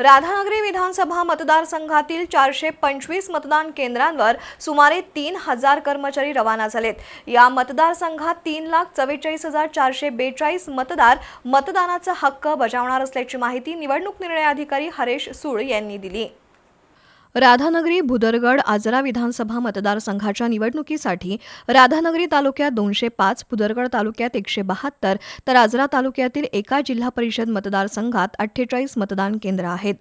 राधानगरी विधानसभा मतदारसंघातील चारशे पंचवीस मतदान केंद्रांवर सुमारे तीन हजार कर्मचारी रवाना झालेत. या मतदारसंघात तीन लाख चव्वेचाळीस हजार चारशे बेचाळीस मतदार मतदानाचा हक्क बजावणार असल्याची माहिती निवडणूक निर्णय अधिकारी हरेश सूळ यांनी दिली. राधानगरी भुदरगड आजरा विधानसभा मतदारसंघाच्या निवडणुकीसाठी राधानगरी तालुक्यात दोनशे पाच भुदरगड तालुक्यात एकशे बहात्तर तर आजरा तालुक्यातील एका जिल्हा परिषद मतदारसंघात अठ्ठेचाळीस मतदान केंद्र आहेत.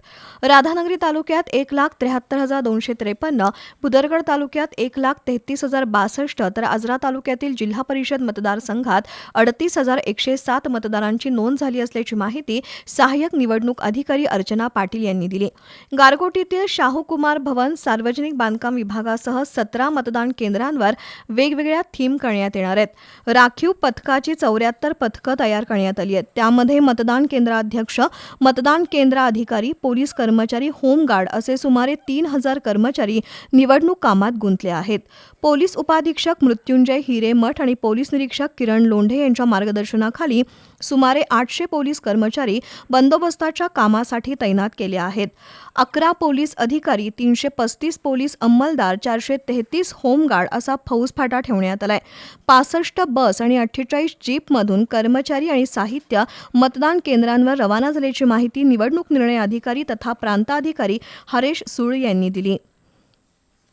राधानगरी तालुक्यात एक लाख त्र्याहत्तर हजार दोनशे त्रेपन्न भुदरगड तालुक्यात एक लाख तेहतीस हजार बासष्ट तर आजरा तालुक्यातील जिल्हा परिषद मतदारसंघात अडतीस हजार एकशे सात मतदारांची नोंद झाली असल्याची माहिती सहाय्यक निवडणूक अधिकारी अर्चना पाटील यांनी दिली. गारगोटीतील शाहू कुमार भवन सार्वजनिक बांधकाम विभागासह सतरा मतदान केंद्रांवर वेगवेगळ्या थीम करण्यात येणार आहेत. राखीव पथकाची चौऱ्याहत्तर पथकं तयार करण्यात आली आहेत. त्यामध्ये मतदान केंद्राध्यक्ष मतदान केंद्र अधिकारी पोलीस कर्मचारी होमगार्ड असे सुमारे तीन हजार कर्मचारी निवडणूक कामात गुंतले आहेत. पोलीस उपाधीक्षक मृत्युंजय हिरेमठ आणि पोलीस निरीक्षक किरण लोंढे यांच्या मार्गदर्शनाखाली सुमारे आठशे पोलीस कर्मचारी बंदोबस्ताच्या कामासाठी तैनात केले आहेत. अकरा पोलीस अधिकारी तीनशे पस्तीस पोलीस अंमलदार चारशे तेहतीस होमगार्ड असा फौजफाटा ठेवण्यात आलाय. पासष्ट बस आणि अठ्ठेचाळीस जीपमधून कर्मचारी आणि साहित्य मतदान केंद्रांवर रवाना झाल्याची माहिती निवडणूक निर्णय अधिकारी तथा प्रांताधिकारी हरेश सुळ यांनी दिली.